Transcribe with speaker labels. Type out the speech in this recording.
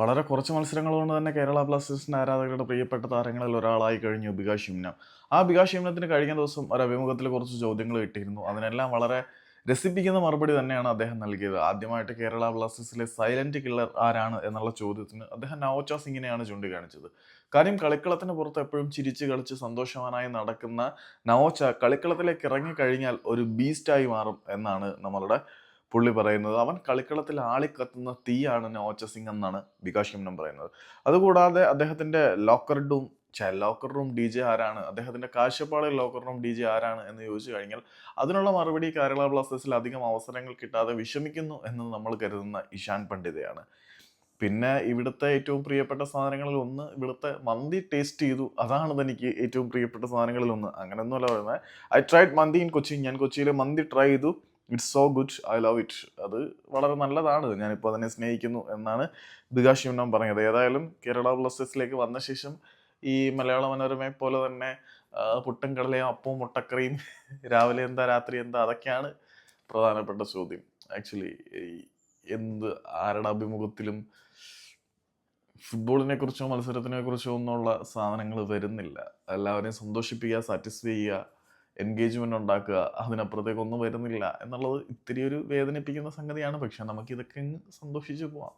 Speaker 1: വളരെ കുറച്ച് മത്സരങ്ങൾ കൊണ്ട് തന്നെ കേരള ബ്ലാസ്റ്റേഴ്സിന്റെ ആരാധകരുടെ പ്രിയപ്പെട്ട താരങ്ങളിൽ ഒരാളായി കഴിഞ്ഞു ബികാഷ് യുമ്ന ആ ബികാഷ് യുമ്നത്തിന് കഴിഞ്ഞ ദിവസം ഒരു അഭിമുഖത്തിൽ കുറച്ച് ചോദ്യങ്ങൾ കിട്ടിയിരുന്നു അതിനെല്ലാം വളരെ രസിപ്പിക്കുന്ന മറുപടി തന്നെയാണ് അദ്ദേഹം നൽകിയത്. ആദ്യമായിട്ട് കേരള ബ്ലാസ്റ്റേഴ്സിലെ സൈലന്റ് കില്ലർ ആരാണ് എന്നുള്ള ചോദ്യത്തിന് അദ്ദേഹം നവോച്ച സിംഗിനെയാണ് ചൂണ്ടിക്കാണിച്ചത്. കാര്യം കളിക്കളത്തിന് പുറത്ത് എപ്പോഴും ചിരിച്ച് കളിച്ച് സന്തോഷവാനായി നടക്കുന്ന നവോച്ച കളിക്കളത്തിലേക്ക് ഇറങ്ങിക്കഴിഞ്ഞാൽ ഒരു ബീസ്റ്റായി മാറും എന്നാണ് നമ്മളുടെ പുള്ളി പറയുന്നത് അവൻ കളിക്കളത്തിൽ ആളിക്കത്തുന്ന തീയാണ് നോച്ച സിംഗ് എന്നാണ് വികാസ് ഹിംനം പറയുന്നത്. അതുകൂടാതെ അദ്ദേഹത്തിന്റെ locker doom locker room D J ആരാണ്? അദ്ദേഹത്തിന്റെ കാഴ്ചപ്പാടിൽ ലോക്കർ റൂം ഡി ജെ ആരാണ് എന്ന് ചോദിച്ചു കഴിഞ്ഞാൽ അതിനുള്ള മറുപടി കേരള ബ്ലാസ്റ്റേഴ്സിൽ അധികം അവസരങ്ങൾ കിട്ടാതെ വിഷമിക്കുന്നു എന്ന് നമ്മൾ കരുതുന്ന ഇഷാൻ പണ്ഡിതയാണ്. പിന്നെ ഇവിടുത്തെ ഏറ്റവും പ്രിയപ്പെട്ട സാധനങ്ങളിൽ ഒന്ന് ഇവിടുത്തെ മന്തി ടേസ്റ്റ് ചെയ്തു. അതാണ് എനിക്ക് ഏറ്റവും പ്രിയപ്പെട്ട സാധനങ്ങളിൽ ഒന്ന്. അങ്ങനെയൊന്നുമല്ല പറയുന്നത്. I tried mandi in Kochi ഞാൻ കൊച്ചിയിൽ മന്തി ട്രൈ ചെയ്തു. It's so good I love it അത് വളരെ നല്ലതാണ്. ഞാനിപ്പോൾ അതിനെ സ്നേഹിക്കുന്നു എന്നാണ് ബികാഷ് യുനം പറഞ്ഞത്. ഏതായാലും കേരള ബ്ലാസ്റ്റേഴ്സിലേക്ക് വന്ന ശേഷം ഈ മലയാള മനോരമയെ പോലെ തന്നെ പുട്ടും കടലയും അപ്പവും മുട്ടക്കറിയും രാവിലെ എന്താ രാത്രി എന്താ അതൊക്കെയാണ് പ്രധാനപ്പെട്ട ചോദ്യം. ആക്ച്വലി എന്ത് ആരുടെ അഭിമുഖത്തിലും ഫുട്ബോളിനെ കുറിച്ചോ മത്സരത്തിനെ കുറിച്ചോ ഒന്നുള്ള സാധനങ്ങൾ വരുന്നില്ല. എല്ലാവരെയും സന്തോഷിപ്പിക്കുക സാറ്റിസ്ഫൈ ചെയ്യുക എൻഗേജ്മെന്റ് ഉണ്ടാക്കുക അതിനപ്പുറത്തേക്ക് ഒന്നും വരുന്നില്ല എന്നുള്ളത് ഇത്തിരി ഒരു വേദനിപ്പിക്കുന്ന സംഗതിയാണ്. പക്ഷെ നമുക്കിതൊക്കെ അങ്ങ് സന്തോഷിച്ച് പോവാം.